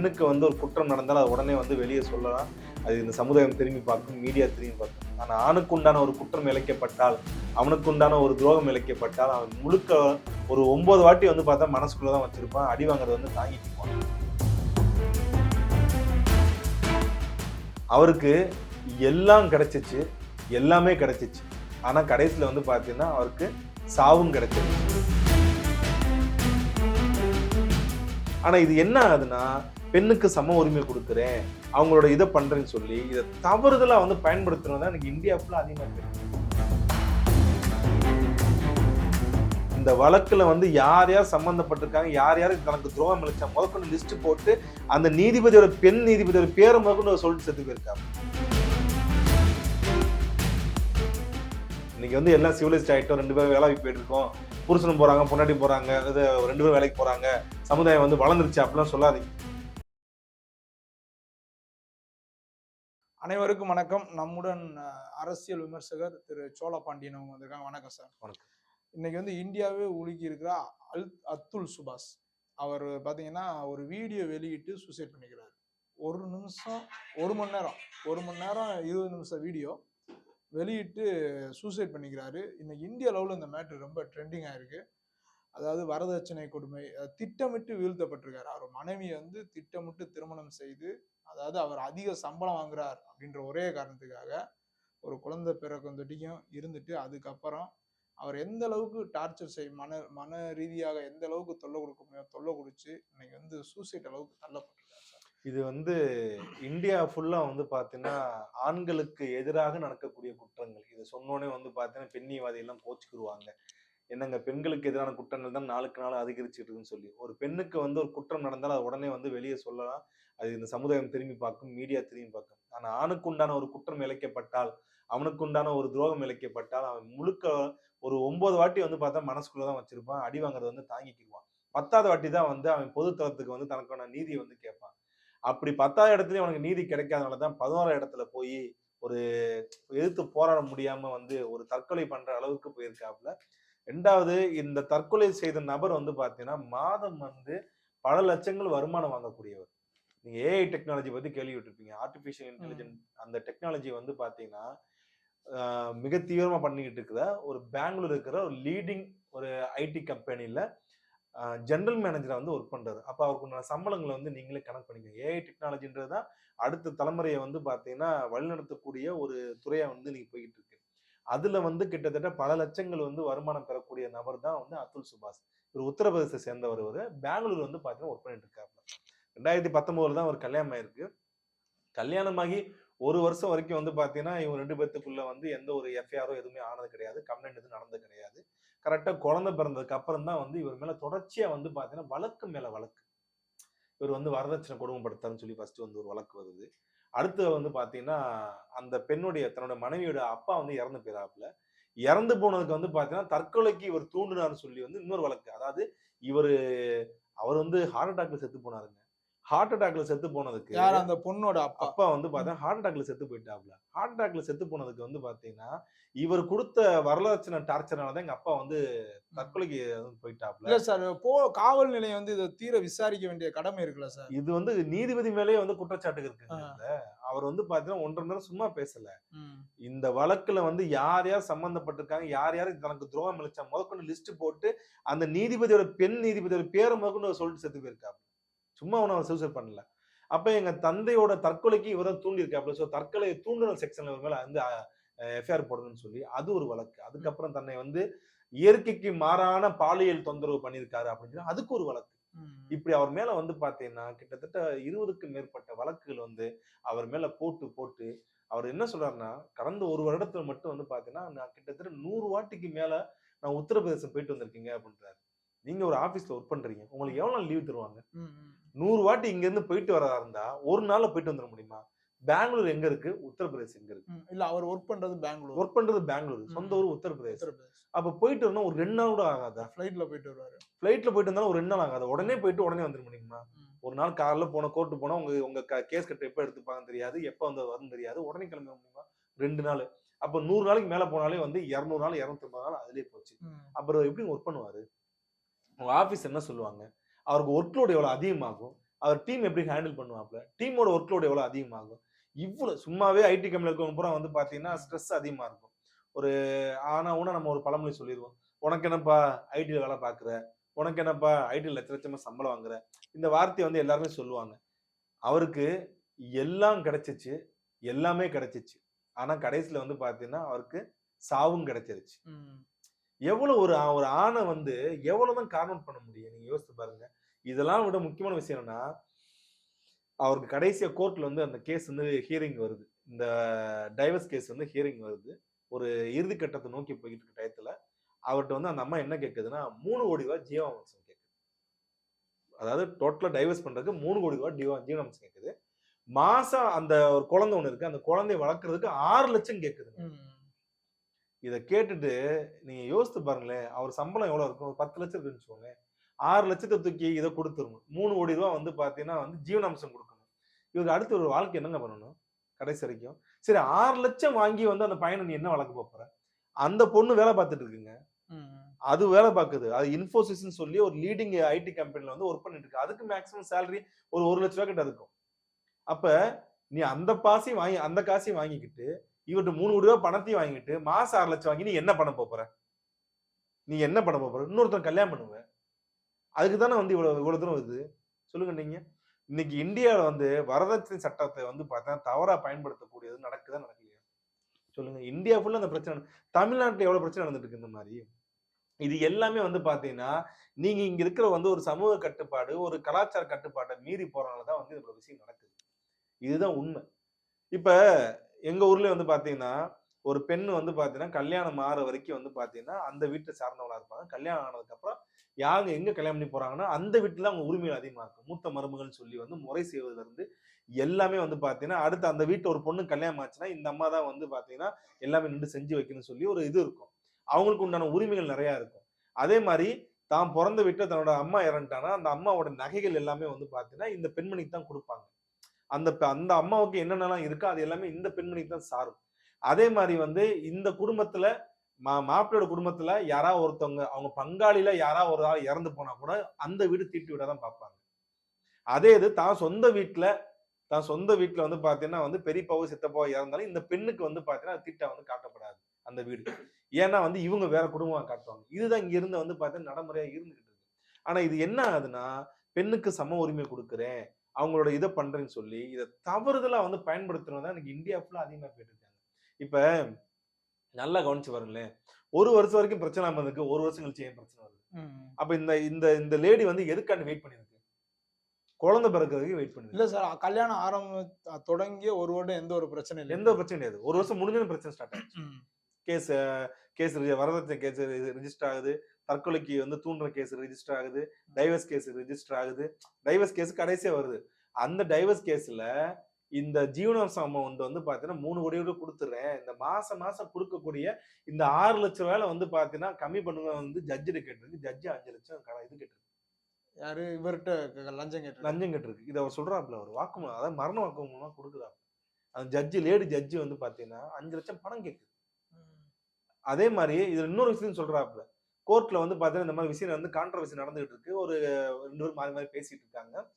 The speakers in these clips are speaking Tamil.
பெண்ணுக்கு வந்து ஒரு குற்றம் நடந்தால் அது உடனே வந்து வெளியே சொல்லலாம். அது இந்த சமுதாயம் திரும்பி பார்க்கும் மீடியா திரும்பி பார்க்கும். ஆனால் ஆணுக்கு உண்டான ஒரு குற்றம் இழைக்கப்பட்டால் அவனுக்கு உண்டான ஒரு துரோகம் இழைக்கப்பட்டால் அவன் முழுக்க ஒரு ஒன்பது வாட்டி வந்து பார்த்தா மனசுக்குள்ளே தான் வச்சிருப்பான். அடி வாங்குறது வந்து தாங்கிக்குவான் அவருக்கு எல்லாம் கிடைச்சிச்சு. எல்லாமே கிடைச்சிச்சு. ஆனால் கடைசியில் வந்து பார்த்தீங்கன்னா அவருக்கு சாவும் கிடைச்சிருச்சு. ஆனால் இது என்ன ஆகுதுன்னா பெண்ணுக்கு சம உரிமை கொடுக்குறேன் அவங்களோட இதை பண்றேன்னு சொல்லி இதை தவறுதலாக வந்து பயன்படுத்துறது தான் எனக்கு இந்தியா ஃபுல்லாக அதிகமாக இருக்கு. இந்த வழக்கில் வந்து யார் யார் சம்மந்தப்பட்டிருக்காங்க யார் யார் தனக்கு துரோகம் அளிச்சா முதற்கொண்டு லிஸ்ட் போட்டு அந்த நீதிபதியோட பெண் நீதிபதியோட பேரை முதற்கொண்டு சொல்லிட்டு செத்து போயிருக்காங்க இன்னைக்கு வந்து எல்லாம் சிவிலைஸ்ட் ஆகிட்டோம் ரெண்டு பேரும் வேலைக்கு போயிட்டு இருக்கோம். புருஷனும் போகிறாங்க பொண்டாட்டி போகிறாங்க இது ரெண்டு பேரும் வேலைக்கு போகிறாங்க சமுதாயம் வந்து வளர்ந்துருச்சு அப்படிலாம் சொல்லாதீங்க. அனைவருக்கும் வணக்கம். நம்முடன் அரசியல் விமர்சகர் திரு சோழ பாண்டியன் அவங்க வந்திருக்காங்க. வணக்கம் சார். வணக்கம். இன்னைக்கு வந்து இந்தியாவே உலுக்கி இருக்கிற அல் அத்துல் சுபாஷ். அவர் பாத்தீங்கன்னா ஒரு வீடியோ வெளியிட்டு சூசைட் பண்ணிக்கிறார். ஒரு நிமிஷம் ஒரு மணி நேரம் ஒரு மணி நேரம் இருபது நிமிஷம் வீடியோ வெளியிட்டு சூசைட் பண்ணிக்கிறாரு. இன்னைக்கு இந்திய லெவலில் இந்த மேட்ரு ரொம்ப ட்ரெண்டிங் ஆயிருக்கு அதாவது வரதட்சணை கொடுமை திட்டமிட்டு வீழ்த்தப்பட்டிருக்காரு. அவர் மனைவியை வந்து திட்டமிட்டு திருமணம் செய்து அதாவது அவர் அதிக சம்பளம் வாங்குறார் அப்படின்ற ஒரே காரணத்துக்காக ஒரு குழந்தை பிறக்கந்தொட்டியும் இருந்துட்டு அதுக்கப்புறம் அவர் எந்த அளவுக்கு டார்ச்சர் செய் மன மன ரீதியாக எந்த அளவுக்கு தொல்லை கொடுக்க முடியும் தொல்லை கொடுத்து இன்னைக்கு வந்து சூசைட் அளவுக்கு தள்ளப்பட்டிருக்காரு சார். இது வந்து இந்தியா ஃபுல்லா வந்து பாத்தீங்கன்னா ஆண்களுக்கு எதிராக நடக்கக்கூடிய குற்றங்கள். இதை சொன்னோடனே வந்து பாத்தீங்கன்னா பெண்ணியவாதி எல்லாம் போச்சுக்கிடுவாங்க என்னங்க பெண்களுக்கு எதிரான குற்றங்கள் தான் நாளுக்கு நாள் அதிகரிச்சுட்டு இருக்குன்னு சொல்லி. ஒரு பெண்ணுக்கு வந்து ஒரு குற்றம் நடந்தால் அது உடனே வந்து வெளியே சொல்லலாம். அது இந்த சமுதாயம் திரும்பி பார்க்கும் மீடியா திரும்பி பார்க்கும். ஆனால் ஆணுக்கு உண்டான ஒரு குற்றம் இழைக்கப்பட்டால் அவனுக்கு உண்டான ஒரு துரோகம் இழைக்கப்பட்டால் அவன் முழுக்க ஒரு ஒன்பது வாட்டி வந்து பார்த்தா மனசுக்குள்ள தான் வச்சிருப்பான். அடி வாங்குறது வந்து தாங்கிக்கிடுவான். பத்தாவது வாட்டி தான் வந்து அவன் பொதுத்தளத்துக்கு வந்து தனக்கான நீதியை வந்து கேட்பான். அப்படி பத்தாவது இடத்துலயும் அவனுக்கு நீதி கிடைக்காதனால தான் பதினோரா இடத்துல போய் ஒரு எதிர்த்து போராட முடியாம வந்து ஒரு தற்கொலை பண்ற அளவுக்கு போயிருக்காப்புல. ரெண்டாவது இந்த தற்கொலை செய்த நபர் வந்து பாத்தீங்கன்னா மாதம் வந்து பல லட்சங்கள் வருமானம் வாங்கக்கூடியவர். நீங்க ஏஐ டெக்னாலஜி பத்தி கேள்விப்பட்டிருப்பீங்க. ஆர்டிபிஷியல் இன்டெலிஜென்ட் அந்த டெக்னாலஜி வந்து பாத்தீங்கன்னா ஆஹ் மிக தீவிரமா பண்ணிக்கிட்டு இருக்கிற ஒரு பெங்களூர் இருக்கிற ஒரு லீடிங் ஒரு ஐடி கம்பெனில ஜெனரல் மேனேஜரா வந்து ஒர்க் பண்றாரு. அப்ப அவருக்கு உண்டான சம்பளங்களை வந்து நீங்களே கணக்கு பண்ணிக்கோங்க. ஏஐ டெக்னாலஜின்றது தான் அடுத்த தலைமுறையை வந்து பாத்தீங்கன்னா வழிநடத்தக்கூடிய ஒரு துறையா வந்து நீங்க போய்கிட்டு இருக்கு. அதுல வந்து கிட்டத்தட்ட பல லட்சங்கள் வந்து வருமானம் பெறக்கூடிய நபர் தான் வந்து அத்துல் சுபாஷ். இவர் உத்தரப்பிரதேசத்தை சேர்ந்தவர் ஒரு பெங்களூர் வந்து பாத்தீங்கன்னா ஒர்க் பண்ணிட்டு இருக்காரு ரெண்டாயிரத்தி பத்தொன்பதுல தான் ஒரு கல்யாணம் ஆயிருக்கு. கல்யாணமாகி ஒரு வருஷம் வரைக்கும் வந்து பாத்தீங்கன்னா இவங்க ரெண்டு பேர்த்துக்குள்ள வந்து எந்த ஒரு எஃப்ஐஆரோ எதுவுமே ஆனது கிடையாது. கம்ப்ளைண்ட் எதுவும் நடந்தது கிடையாது. கரெக்டா குழந்தை பிறந்ததுக்கு அப்புறம் தான் வந்து இவர் மேல தொடர்ச்சியா வந்து பாத்தீங்கன்னா வழக்கு மேல வழக்கு. இவர் வந்து வரதட்சணை கொடுமைப்படுத்தாருன்னு சொல்லி ஃபர்ஸ்ட் வந்து ஒரு வழக்கு வருது. அடுத்து வந்து பார்த்தீங்கன்னா அந்த பெண்ணுடைய தன்னோட மனைவியோட அப்பா வந்து இறந்து போயிடாப்புல இறந்து போனதுக்கு வந்து பாத்தீங்கன்னா தற்கொலைக்கு இவர் தூண்டுனார்னு சொல்லி வந்து இன்னொரு வழக்கு. அதாவது இவர் அவர் வந்து ஹார்ட் அட்டாக்ல செத்து போனாருங்க. ஹார்ட் அட்டாக்ல செத்து போனதுக்கு யார் அந்த பொண்ணோட அப்பா? அப்பா வந்து பார்த்தா ஹார்ட் அட்டாக்ல செத்து போயிட்டாப்ல. ஹார்ட் அட்டாக்ல செத்து போனதுக்கு வந்து பாத்தீங்கன்னா இவர் கொடுத்த வரலட்சணை டார்ச்சர்னால தான் எங்க அப்பா வந்து தற்கொலைக்கு போயிட்டாப்ல. இல்ல சார் போ காவல் நிலையம் வந்து இதை தீர விசாரிக்க வேண்டிய கடமை இருக்குல்ல சார் இது வந்து நீதிபதி மேலேயே வந்து குற்றச்சாட்டு இருக்கு. அவர் வந்து பாத்தீங்கன்னா ஒன்றரை நேரம் சும்மா பேசல. இந்த வழக்குல வந்து யார் யார் சம்பந்தப்பட்டிருக்காங்க யார் யார் தனக்கு துரோகம் அளிச்சா முதற்கொண்டு லிஸ்ட் போட்டு அந்த நீதிபதியோட பெண் நீதிபதியோட பேரை முதற்கொண்டு சொல்லிட்டு செத்து போயிருக்காப்ல. சும்மா அவர் சூசைட் பண்ணல. அப்ப எங்க தந்தையோட தற்கொலைக்கு இவர் தான் தூண்டி இருக்காப்ல ஸோ தற்கொலை தூண்டுதல் செக்ஷன்ல இவர் மேல வந்து எஃப்ஐஆர் போடணும்னு சொல்லி அது ஒரு வழக்கு. அதுக்கப்புறம் தன்னை வந்து இயற்கைக்கு மாறான பாலியல் தொந்தரவு பண்ணியிருக்காரு அப்படின்னு அதுக்கு ஒரு வழக்கு. இப்படி அவர் மேல வந்து பாத்தீங்கன்னா கிட்டத்தட்ட இருபதுக்கும் மேற்பட்ட வழக்குகள் வந்து அவர் மேல போட்டு போட்டு அவர் என்ன சொல்றாருன்னா கடந்த ஒரு வருடத்துல மட்டும் வந்து பாத்தீங்கன்னா நான் கிட்டத்தட்ட நூறு வாட்டிக்கு மேல நான் உத்தரப்பிரதேசம் போயிட்டு வந்திருக்கீங்க அப்படின்றாரு. நீங்க ஒரு ஆபீஸ்ல ஒர்க் பண்றீங்க. உங்களுக்கு எவ்வளவு நாள் லீவ் தருவாங்க. நூறு வாட்டி இங்க இருந்து போயிட்டு வரதா இருந்தா ஒரு நாள்ல போயிட்டு வந்துட முடியுமா? பெங்களூர் எங்க இருக்கு? உத்தரப்பிரதேசம் எங்க இருக்கு. இல்ல அவர் ஒர்க் பண்றது பெங்களூர். ஒர்க் பண்றது பெங்களூர் சொந்த ஊர் உத்தரப்பிரதேசம் உத்தரப்பிரதேஷ். அப்ப போயிட்டு வரணும் ஒரு ரெண்டு நாள் கூட ஆகாதா? ஃபிளைட்ல போயிட்டு வருவாரு. ஃபிளைட்ல போயிட்டு இருந்தாலும் ஒரு ரெண்டு நாள் ஆகாது? உடனே போயிட்டு உடனே வந்துட முடியுமா. ஒரு நாள் கார்ல போன கோர்ட்டு போனா உங்க உங்க கேஸ் கட்ட எப்ப எடுத்துப்பாங்கன்னு தெரியாது எப்ப வந்து வரும் தெரியாது. உடனே கிளம்ப முடியுமா? ரெண்டு நாள். அப்ப நூறு நாளைக்கு மேல போனாலே வந்து இருநூறு நாள் இருநூத்தி நாள் அதுலயே போச்சு. அப்புறம் எப்படி ஒர்க் பண்ணுவாரு? உங்க ஆபீஸ் என்ன சொல்லுவாங்க? அவருக்கு ஒர்க் லோடு எவ்வளோ அதிகமாகும்? அவர் டீம் எப்படி ஹேண்டில் பண்ணுவாப்ல டீமோட ஒர்க் லோடு எவ்வளோ அதிகமாகும்? இவ்வளோ சும்மாவே ஐடி கம்பெனியில் இருக்கவங்க பூரா வந்து பார்த்தீங்கன்னா ஸ்ட்ரெஸ் அதிகமாக இருக்கும். ஒரு ஆனால் ஊனா நம்ம ஒரு பழமொழி சொல்லிடுவோம். உனக்கு என்னப்பா ஐடியில் வேலை பார்க்குற உனக்கு என்னப்பா ஐடியில் லட்ச லட்சமாக சம்பளம் வாங்குற? இந்த வார்த்தையை வந்து எல்லாருமே சொல்லுவாங்க. அவருக்கு எல்லாம் கிடைச்சிச்சு எல்லாமே கிடைச்சிச்சு. ஆனால் கடைசியில் வந்து பார்த்தீங்கன்னா அவருக்கு சாவும் கிடைச்சிருச்சு. எவ்வளவு ஒரு ஒரு ஆணை வந்து எவ்வளவுதான் கார்மெண்ட் பண்ண முடியும்? நீங்க யோசித்து பாருங்க. இதெல்லாம் விட முக்கியமான விஷயம் என்னன்னா அவருக்கு கடைசியா கோர்ட்ல வந்து அந்த கேஸ் வந்து ஹியரிங் வருது. இந்த டைவர்ஸ் கேஸ் வந்து ஹியரிங் வருது. ஒரு இறுதி கட்டத்தை நோக்கி போய்கிட்டு இருக்க டயத்துல அவர்கிட்ட வந்து அந்த அம்மா என்ன கேட்குதுன்னா மூணு கோடி ரூபாய் ஜீவாம்சம் கேட்குது. அதாவது டோட்டலா டைவர்ஸ் பண்றதுக்கு மூணு கோடி ரூபாய் ஜீவா ஜீவனாம்சம் கேட்குது. மாசம் அந்த ஒரு குழந்தை ஒண்ணு இருக்கு. அந்த குழந்தைய வளர்க்கறதுக்கு ஆறு லட்சம் கேட்குது இதை கேட்டுட்டு நீங்க யோசித்து பாருங்களேன் அவர் சம்பளம் எவ்வளவு இருக்கும்? ஒரு பத்து லட்சம் இருக்குன்னு வச்சுக்கோங்க ஆறு லட்சத்தை தூக்கி இதை கொடுத்துருணும் மூணு கோடி ரூபா வந்து பாத்தீங்கன்னா வந்து ஜீவனாம்சம் கொடுக்கணும். இவருக்கு அடுத்து ஒரு வாழ்க்கை என்னங்க பண்ணணும்? கடைசி வரைக்கும். சரி ஆறு லட்சம் வாங்கி வந்து அந்த பையனை நீ என்ன வளர்க்க போற? அந்த பொண்ணு வேலை பார்த்துட்டு இருக்குங்க. அது வேலை பார்க்குது. அது இன்ஃபோசிஸ்னு சொல்லி ஒரு லீடிங் ஐடி கம்பெனில வந்து ஒர்க் பண்ணிட்டு இருக்கு. அதுக்கு மேக்ஸிமம் சேலரி ஒரு ஒரு லட்ச ரூபா கிட்ட இருக்கும். அப்ப நீ அந்த பாசையும் வாங்கி அந்த காசையும் வாங்கிக்கிட்டு இவர்கிட்ட மூணு கோடி ரூபாய் பணத்தையும் வாங்கிட்டு மாசம் ஆறு லட்சம் வாங்கி நீ என்ன பண்ண போற? நீ என்ன பண்ண போற? இன்னொருத்தன் கல்யாணம் பண்ணுவ. அதுக்கு தானே வந்து இவ்வளவு இவ்வளவு தூரம் வருது. சொல்லுங்க நீங்க. இன்னைக்கு இந்தியாவில் வந்து வரதட்சணை சட்டத்தை வந்து பார்த்தா தவறா பயன்படுத்தக்கூடியது நடக்குதா நடக்கலையா? சொல்லுங்க. இந்தியா ஃபுல்லாக அந்த பிரச்சனை தமிழ்நாட்டில் எவ்வளவு பிரச்சனை நடந்துட்டு இருக்கு இந்த மாதிரி? இது எல்லாமே வந்து பாத்தீங்கன்னா நீங்க இங்க இருக்கிற வந்து ஒரு சமூக கட்டுப்பாடு ஒரு கலாச்சார கட்டுப்பாட்டை மீறி போகிறனால தான் வந்து இவ்வளவு விஷயம் நடக்குது. இதுதான் உண்மை. இப்ப எங்க ஊர்ல வந்து பாத்தீங்கன்னா ஒரு பெண் வந்து பாத்தீங்கன்னா கல்யாணம் ஆற வரைக்கும் வந்து பாத்தீங்கன்னா அந்த வீட்டை சார்ந்தவங்களா இருப்பாங்க. கல்யாணம் ஆனதுக்கு அப்புறம் யாங்க எங்க கல்யாணம் பண்ணி போறாங்கன்னா அந்த வீட்டுல அவங்க உரிமைகள் அதிகமா இருக்கும் மூத்த மருமகள்னு சொல்லி வந்து முறை செய்வதுல இருந்து எல்லாமே வந்து பாத்தீங்கன்னா அடுத்து அந்த வீட்டுல ஒரு பொண்ணு கல்யாணம் ஆச்சுன்னா இந்த அம்மா தான் வந்து பாத்தீங்கன்னா எல்லாமே நின்று செஞ்சு வைக்கணும்னு சொல்லி ஒரு இது இருக்கும். அவங்களுக்கு உண்டான உரிமைகள் நிறைய இருக்கும். அதே மாதிரி தான் பிறந்த வீட்டுல தன்னோட அம்மா இறந்துட்டானா அந்த அம்மாவோட நகைகள் எல்லாமே வந்து பாத்தீங்கன்னா இந்த பெண்மணிக்கு தான் கொடுப்பாங்க. அந்த அந்த அம்மாவுக்கு என்னென்னலாம் இருக்கோ அது எல்லாமே இந்த பெண்மணிக்கு தான் சாரும். அதே மாதிரி வந்து இந்த குடும்பத்துல மா மாப்பிள்ளையோட குடும்பத்துல யாரா ஒருத்தவங்க அவங்க பங்காளியில யாரா ஒரு ஆள் இறந்து போனா கூட அந்த வீடு தீட்டி விட தான் பார்ப்பாங்க. அதே இது தான் சொந்த வீட்டுல தான் சொந்த வீட்டுல வந்து பாத்தீங்கன்னா வந்து பெரியப்பாவோ சித்தப்பாவோ இறந்தாலும் இந்த பெண்ணுக்கு வந்து பாத்தீங்கன்னா அது தீட்டா வந்து காட்டப்படாது அந்த வீடு. ஏன்னா வந்து இவங்க வேற குடும்பமா காட்டுவாங்க. இதுதான் இங்க இருந்து வந்து பாத்தீங்கன்னா நடைமுறையா இருந்துகிட்டு இருக்கு. ஆனா இது என்ன ஆகுதுன்னா பெண்ணுக்கு சம உரிமை கொடுக்குறேன் அவங்களோட இதை பண்றேன்னு சொல்லி இதை தவறுதலா வந்து பயன்படுத்துறது தான் எனக்கு இந்தியா ஃபுல்லா அதிகமா போயிட்டு இருக்காங்க இப்ப நல்லா கவனிச்சு பாருங்களேன். ஒரு வருஷம் வரைக்கும் பிரச்சனை இருக்கு ஒரு வருஷம் கழிச்சு ஏன் பிரச்சனை வருது. அப்ப இந்த இந்த இந்த லேடி வந்து எதுக்காண்டி வெயிட் பண்ணிருக்கு குழந்தை பிறக்கிறதுக்கு வெயிட் பண்ணுது இல்ல சார் கல்யாணம் ஆரம்ப தொடங்கிய ஒரு வருடம் எந்த ஒரு பிரச்சனை இல்லை. எந்த பிரச்சனையும் கிடையாது. ஒரு வருஷம் முடிஞ்சது பிரச்சனை ஸ்டார்ட் ஆயிடுச்சு. கேஸ் கேஸ் வரதட்சணை கேஸ் ரிஜிஸ்டர் ஆகுது. தற்கொலைக்கு வந்து தூண்டுற கேஸ் ரிஜிஸ்டர் ஆகுது. டைவர்ஸ் கேஸ் ரிஜிஸ்டர் ஆகுது. டைவர்ஸ் கேஸ் கடைசியா வருது. அந்த டைவர்ஸ் கேஸ்ல இந்த ஜீவனாம்சம் அமௌண்ட் வந்து பாத்தீங்கன்னா மூணு கோடி ரூபாய் கொடுத்துறேன். இந்த மாசம் மாசம் கொடுக்கக்கூடிய இந்த ஆறு லட்சம் ரூபாயில வந்து பாத்தீங்கன்னா கம்மி பண்ணுங்க வந்து ஜட்ஜிட்டு கேட்டிருக்கு. ஜட்ஜி அஞ்சு லட்சம் க- இது கேட்டிருக்கு. யாரு? இவர்கிட்ட லஞ்சம் கேட்டு லஞ்சம் கேட்டிருக்கு. இதை அவர் சொல்றாப்புல அவர் வாக்குமூலம் அதாவது மரண வாக்குமூலமா கொடுக்குறாரு அந்த ஜட்ஜி லேடி ஜட்ஜி வந்து பாத்தீங்கன்னா அஞ்சு லட்சம் பணம் கேட்குது. அதே மாதிரி இதுல இன்னொரு விஷயம் சொல்றாப்புல. கோர்ட்ல வந்து பாத்தீங்கன்னா இந்த மாதிரி விஷயம் வந்து கான்ட்ரவர்சி நடந்துகிட்டு இருக்கு ஒரு ரெண்டு பேரும் மாறி மாறி பேசிட்டு இருக்காங்க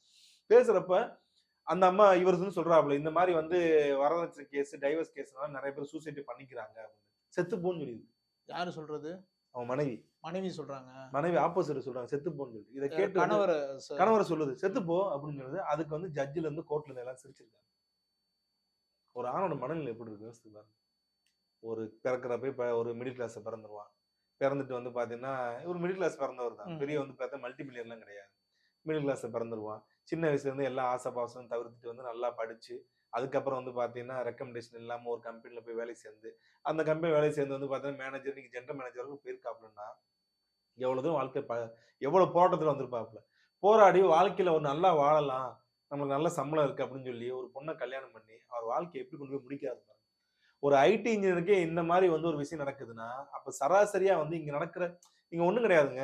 பேசுறப்ப அந்த அம்மா இவர் வந்து இந்த மாதிரி வந்து வரதட்சணை கேஸ் டைவர்ஸ் கேஸ்னால நிறைய பேர் சூசைட் பண்ணிக்கிறாங்க அப்படின்னு. செத்து போன்னு சொல்லியிருக்கு. யாரு சொல்றது? அவன் மனைவி. மனைவி சொல்றாங்க. மனைவி ஆப்போசிட் சொல்றாங்க செத்து போன்னு சொல்லி இதை கேட்டு கணவர் கணவர் சொல்லுது செத்து போ அப்படின்னு சொல்லுது. அதுக்கு வந்து ஜட்ஜில இருந்து கோர்ட்ல இருந்து எல்லாம் சிரிச்சிருக்காங்க. ஒரு ஆணோட மனநிலை எப்படி இருக்கு? யோசிச்சு ஒரு பிறக்கிறப்ப இப்ப ஒரு மிடில் கிளாஸ் பிறந்துருவான். பிறந்துட்டு வந்து பாத்தீங்கன்னா ஒரு மிடில் கிளாஸ் பிறந்தவர் தான். பெரிய வந்து பார்த்தா மல்டி மில்லியன்லாம் கிடையாது மிடில் கிளாஸ்ல பிறந்துருவான் சின்ன வயசுல இருந்து எல்லா ஆசை பாசம் தவிர்த்துட்டு வந்து நல்லா படிச்சு அதுக்கப்புறம் வந்து பாத்தீங்கன்னா ரெக்கமெண்டேஷன் இல்லாம ஒரு கம்பெனில போய் வேலை சேர்ந்து அந்த கம்பெனி வேலை சேர்ந்து வந்து பாத்தீங்கன்னா மேனேஜர் நீங்க ஜென்ரல் மேனேஜர் வரைக்கும் போயிருக்காப்லன்னா எவ்வளவு தூரம் வாழ்க்கை ப எவ்வளவு போராட்டத்துல வந்திருப்பாப்புல போராடி வாழ்க்கையில ஒரு நல்லா வாழலாம் நமக்கு நல்ல சம்பளம் இருக்கு அப்படின்னு சொல்லி ஒரு பொண்ணை கல்யாணம் பண்ணி அவர் வாழ்க்கையை எப்படி கொண்டு போய் பாருங்க. ஒரு ஐடி இன்ஜினியருக்கே இந்த மாதிரி வந்து ஒரு விஷயம் நடக்குதுன்னா அப்ப சராசரியா வந்து இங்க நடக்கிற இங்க ஒண்ணும் கிடையாதுங்க.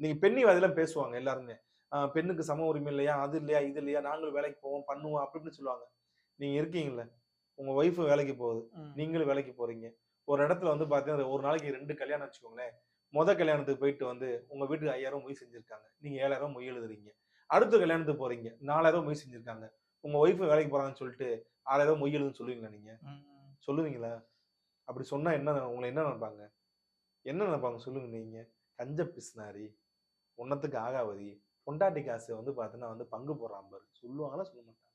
நீங்க பெண்ணிவாதிலாம் பேசுவாங்க எல்லாருமே. பெண்ணுக்கு சம உரிமை இல்லையா? அது இல்லையா? இது இல்லையா? நாங்களும் வேலைக்கு போவோம் பண்ணுவோம் அப்படி இப்படின்னு சொல்லுவாங்க. நீங்க இருக்கீங்கல்ல. உங்க ஒய்ஃப் வேலைக்கு போகுது. நீங்களும் வேலைக்கு போறீங்க. ஒரு இடத்துல வந்து பாத்தீங்கன்னா ஒரு நாளைக்கு ரெண்டு கல்யாணம் வச்சுக்கோங்களேன். முத கல்யாணத்துக்கு போயிட்டு வந்து உங்க வீட்டுக்கு ஐயாயிரம் மொய் செஞ்சிருக்காங்க. நீங்க ஏழாயிரம் மொய் எழுதுறீங்க. அடுத்த கல்யாணத்துக்கு போறீங்க. நாலாயிரம் மொய் செஞ்சிருக்காங்க. உங்க ஒய்ஃப் வேலைக்கு போறாங்கன்னு சொல்லிட்டு ஆறாயிரம் மொய் எழுதுன்னு சொல்லுவீங்களா நீங்க? சொல்லுவீங்களா? அப்படி சொன்னா என்ன உங்களை என்ன நினைப்பாங்க? என்ன நினைப்பாங்க? சொல்லுங்க நீங்க. கஞ்ச பிஸ்னாரி உன்னத்துக்கு ஆகாவதி பொண்டாட்டி காசு வந்து பார்த்தீங்கன்னா வந்து பங்கு போடுறான் பாரு சொல்லுவாங்களா? சொல்ல மாட்டாங்க.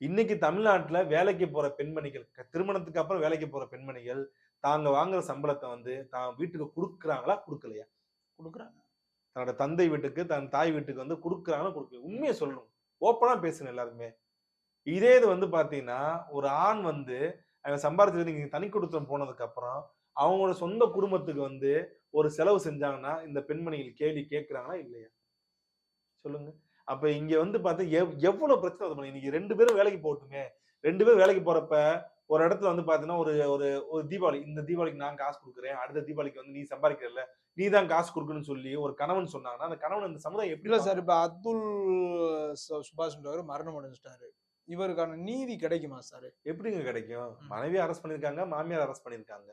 இன்னைக்கு தமிழ்நாட்டுல வேலைக்கு போற பெண்மணிகள் திருமணத்துக்கு அப்புறம் வேலைக்கு போற பெண்மணிகள் தாங்க வாங்குற சம்பளத்தை வந்து தான் வீட்டுக்கு கொடுக்குறாங்களா? கொடுக்கலையா? கொடுக்குறாங்க. தன்னோட தந்தை வீட்டுக்கு தன் தாய் வீட்டுக்கு வந்து கொடுக்குறாங்களா? கொடுக்கல உண்மையை சொல்லணும். ஓப்பனா பேசுங்க எல்லாருமே இதே இது வந்து பாத்தீங்கன்னா ஒரு ஆண் வந்து அவன் சம்பாரிச்சு நீங்க தனி கொடுத்தம் போனதுக்கு அப்புறம் அவங்களோட சொந்த குடும்பத்துக்கு வந்து ஒரு செலவு செஞ்சாங்கன்னா இந்த பெண்மணிகள் கேள்வி கேட்கறாங்களா இல்லையா? சொல்லுங்க. அப்ப இங்க வந்து பார்த்தா எவ்- எவ்வளவு பிரச்சனை பாருங்க. இன்னைக்கு ரெண்டு பேரும் வேலைக்கு போகட்டுமே. ரெண்டு பேரும் வேலைக்கு போறப்ப ஒரு இடத்துல வந்து பாத்தீங்கன்னா ஒரு ஒரு ஒரு தீபாவளி இந்த தீபாவளிக்கு நான் காசு கொடுக்குறேன் அடுத்த தீபாவளிக்கு வந்து நீ சம்பாதிக்கிறல்ல நீ தான் காசு கொடுக்கணும்னு சொல்லி ஒரு கணவன் சொன்னாங்கன்னா அந்த கணவன் இந்த சமுதாயம் எப்படி சார் இப்ப அப்துல் சுபாஷ்ன்றவர் மரணம் அடைஞ்சிட்டாரு. இவருக்கான நீதி கிடைக்குமா சார்? எப்படிங்க கிடைக்கும். மனைவி அரெஸ்ட் பண்ணிருக்காங்க மாமியார் அரெஸ்ட் பண்ணிருக்காங்க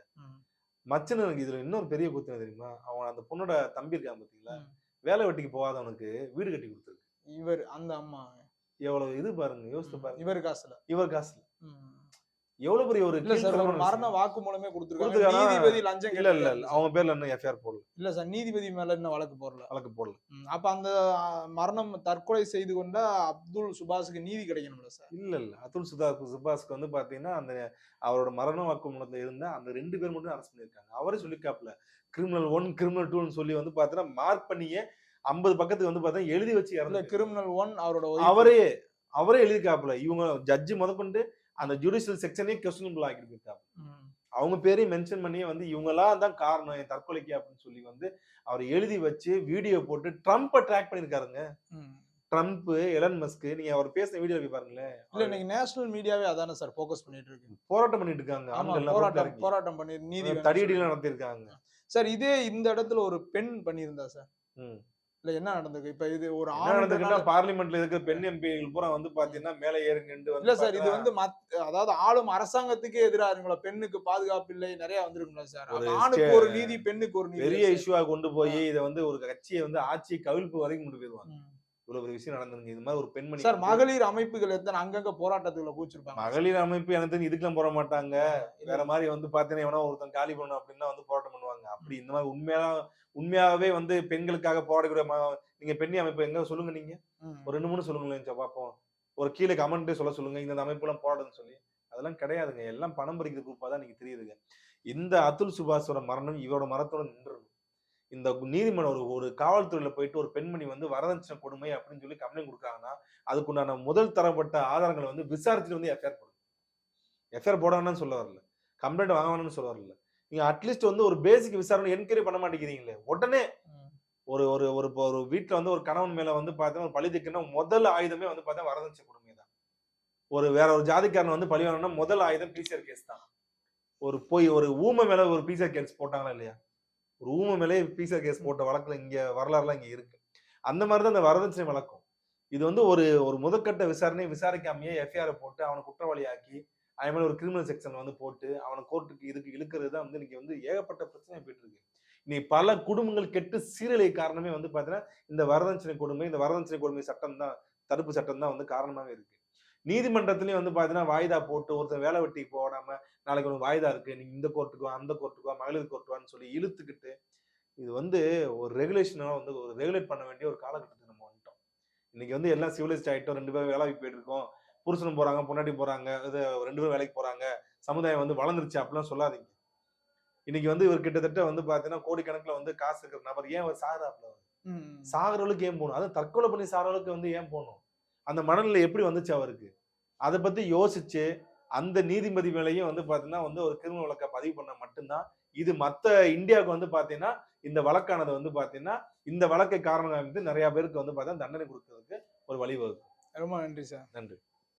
மச்சனுக்கு இதுல இன்னொரு பெரிய குத்து என்ன தெரியுமா? அவன் அந்த பொண்ணோட தம்பி இருக்கான் பாத்தீங்களா? வேலை வெட்டிக்கு போகாதவனுக்கு வீடு கட்டி கொடுத்துருக்கு. இவர் அந்த அம்மா. எவ்வளவு இது பாருங்க யோசித்து பாருங்க. இவர் காசுல. இவர் காசு ம். எவ்வளவு பெரிய ஒரு இல்ல சார் ஒரு மரண. வாக்கு மூலமே கொடுத்துருக்காங்க? நீதிபதி லஞ்சம் இல்ல இல்ல அவங்க பேர்ல இன்னும் எஃப்ஐஆர் போடல. இல்ல சார் நீதிபதி மேல இன்னும் வழக்கு போடல வழக்கு போடல அப்ப அந்த மரணம் தற்கொலை செய்து கொண்ட அப்துல் சுபாஷுக்கு நீதி கிடைக்கணும்ல சார் இல்ல இல்ல அதுல் சுதா சுபாஸ்க்கு வந்து பாத்தீங்கன்னா அந்த அவரோட மரண வாக்குமூலத்துல இருந்த அந்த ரெண்டு பேர் மட்டும் அரெஸ்ட் பண்ணிருக்காங்க அவரே சொல்லிக்காப்ல கிரிமினல் ஒன் கிரிமினல் டூன்னு சொல்லி வந்து பாத்தீங்கன்னா மார்க் பண்ணியே ஐம்பது பக்கத்துக்கு வந்து பார்த்தா எழுதி வச்சு இறந்து கிரிமினல் ஒன் அவரோட. அவரே அவரே எழுதிக்காப்புல இவங்க ஜட்ஜி முதற்கொண்டு அந்த ஜுடிஷியல் செக்ஷனே கொஸ்டினபிள் ஆக்கிட்டு இருக்காங்க. அவங்க பேரையும் மென்ஷன் பண்ணியே வந்து இவங்கெல்லாம் தான் காரணம் என் தற்கொலைக்கு அப்படின்னு சொல்லி வந்து அவர் எழுதி வச்சு வீடியோ போட்டு ட்ரம்ப்பை ட்ராக் பண்ணிருக்காருங்க ம். ட்ரம்ப் எலன் மஸ்க் நீங்க அவர் பேசின வீடியோ போய் பாருங்களேன் இல்ல இன்னைக்கு நேஷனல் மீடியாவே அதானே சார் ஃபோக்கஸ் பண்ணிட்டு இருக்கு போராட்டம் பண்ணிட்டு இருக்காங்க போராட்டம். போராட்டம் பண்ணி நீதி தடியடிலாம் சொல்லி. நடத்திருக்காங்க சார் இதே இந்த இடத்துல ஒரு பெண் பண்ணியிருந்தா சார். இல்ல என்ன நடந்திருக்கு? இப்ப இது ஒரு நடந்துக்குன்னா பார்லிமெண்ட்ல இருக்கிற பெண் எம்பிகள் பூரா வந்து பாத்தீங்கன்னா மேல ஏறுங்கண்டு இல்ல சார் இது வந்து அதாவது ஆளும் அரசாங்கத்துக்கே எதிரா இருக்குங்களா பெண்ணுக்கு பாதுகாப்பு இல்லை நிறைய வந்திருக்குங்களா சார். ஒரு ஆணுக்கு ஒரு நீதி பெண்ணுக்கு ஒரு நீதி பெரிய. இஷ்யூவா கொண்டு போய் இதை வந்து ஒரு கட்சியை வந்து ஆட்சி கவிழ்ப்பு வரைக்கும் கொண்டு போயிருவாங்க ம். இவ்வளவு பெரிய விஷயம் நடந்திருக்கு. இது மாதிரி ஒரு பெண்மணி சார் மகளிர் அமைப்புகள் எத்தனை அங்கங்க போராட்டத்துக்குள்ள கூச்சிருப்பாங்க மகளிர் அமைப்பு எனக்கு இதுக்கெல்லாம் போட மாட்டாங்க. வேற மாதிரி வந்து பாத்தீங்கன்னா எவனா ஒருத்தன் காலி பண்ணணும் அப்படின்னா வந்து போராட்டம் பண்ணுவாங்க. அப்படி இந்த மாதிரி உண்மையா உண்மையாவே வந்து பெண்களுக்காக போராடக்கூடிய நீங்க பெண்ணி அமைப்பு எங்க சொல்லுங்க நீங்க. ஒரு ரெண்டு மூணு சொல்லுங்களேன் பார்ப்போம் ஒரு கீழே கமெண்ட் சொல்ல சொல்லுங்க இந்த அமைப்புலாம் போராடுன்னு சொல்லி. அதெல்லாம் கிடையாதுங்க. எல்லாம் பணம் பறிக்கிற குரூப்பா தான் நீங்க தெரியுதுங்க. இந்த அதுல் சுபாஷோட மரணம் இவரோட மரணத்தோட நின்றுடும் இந்த நீதிமன்றம் ஒரு ஒரு காவல்துறையில போயிட்டு ஒரு பெண்மணி வந்து வரதட்சணை கொடுமை அப்படின்னு சொல்லி கம்ப்ளைண்ட் கொடுக்குறாங்கன்னா அதுக்குண்டான முதல் தரப்பட்ட ஆதாரங்களை வந்து விசாரிச்சுட்டு வந்து எஃப்ஐஆர் போடுங்க. எஃப்ஐஆர் போட வேணாம்னு சொல்ல வரல. கம்ப்ளைண்ட் வாங்க வேணாம்னு சொல்ல வரல. நீங்க அட்லீஸ்ட் வந்து ஒரு பேசிக் விசாரணை என்கொயரி பண்ண மாட்டேங்கிறீங்களே. உடனே. ஒரு ஒரு ஒரு ஒரு வீட்டுல வந்து ஒரு கணவன் மேல வந்து பார்த்தீங்கன்னா ஒரு பழி தீர்க்கணும்னா முதல் ஆயுதமே வந்து பார்த்தா வரதட்சணை கொடுமை தான். ஒரு வேற ஒரு ஜாதிக்காரன் வந்து பழி வாங்கணும்னா முதல் ஆயுதம் பிசிஆர் கேஸ் தான். ஒரு போய் ஒரு ஊமை மேல ஒரு பிசிஆர் கேஸ் போட்டாங்களா இல்லையா? ஒரு ஊமை மேலே பிசிஆர் கேஸ் போட்ட வழக்குல இங்க வரலாறுலாம் இங்க இருக்கு. அந்த மாதிரி தான் இந்த வரதட்சணை வழக்கம். இது வந்து ஒரு ஒரு முதற்கட்ட விசாரணை விசாரிக்காமையே எஃப்ஐஆர் போட்டு அவனை குற்றவாளியாக்கி அதே மாதிரி ஒரு கிரிமினல் செக்ஷன் வந்து போட்டு அவனை கோர்ட்டுக்கு இதுக்கு இழுக்கிறது தான் வந்து இன்னைக்கு வந்து ஏகப்பட்ட பிரச்சனை போயிட்டு இருக்கு. இன்னைக்கு பல குடும்பங்கள் கெட்டு சீரழிய காரணமே வந்து பார்த்தீங்கன்னா இந்த வரதட்சணை கொடுமை இந்த வரதட்சணை கொடுமை சட்டம் தான் தடுப்பு சட்டம் தான் வந்து காரணமாகவே இருக்கு. நீதிமன்றத்துலேயும் வந்து பார்த்தீங்கன்னா வாய்தா போட்டு ஒருத்தன் வேலை வெட்டிக்கு போடாம நாளைக்கு ஒரு வாய்தா இருக்கு நீங்க இந்த கோர்ட்டுக்கோ அந்த கோர்ட்டுக்கோ மகளிர் கோர்ட்டுவான்னு சொல்லி இழுத்துக்கிட்டு இது வந்து ஒரு ரெகுலேஷனாக வந்து ஒரு ரெகுலேட் பண்ண வேண்டிய ஒரு காலகட்டத்துக்கு நம்ம வந்துட்டோம். இன்னைக்கு வந்து எல்லாம் சிவிலைஸ்ட் ஆகிட்டோம் ரெண்டு பேரும் வேலைக்கு போயிட்டு இருக்கோம் புருஷனும் போறாங்க பொண்டாட்டி போறாங்க இது ரெண்டு பேரும் வேலைக்கு போறாங்க சமுதாயம் வந்து வளர்ந்துருச்சு அப்படிலாம் சொல்லாதீங்க. இன்னைக்கு வந்து இவர் கிட்டத்தட்ட வந்து பாத்தீங்கன்னா கோடிக்கணக்கில் வந்து காசு இருக்கிற நபர் ஏன் அவர் சாகுறாப்புல ம். சாகிறவளுக்கு ஏன் போகணும்? அது தற்கொலை பண்ணி சாகிறவளுக்கு வந்து ஏன் போகணும்? அந்த மனநிலை எப்படி வந்துச்சு அவருக்கு? அதை பத்தி யோசிச்சு அந்த நீதிபதி மேலேயும் வந்து பாத்தீங்கன்னா வந்து ஒரு கிரிமினல் வழக்கை பதிவு பண்ண மட்டும்தான் இது மத்த இந்தியாவுக்கு வந்து பாத்தீங்கன்னா இந்த வழக்கானது வந்து பாத்தீங்கன்னா இந்த வழக்கை காரணம் நிறைய பேருக்கு வந்து பாத்தீங்கன்னா தண்டனை கொடுக்கறதுக்கு ஒரு வழிவகுக்கும். ரொம்ப நன்றி சார். நன்றி.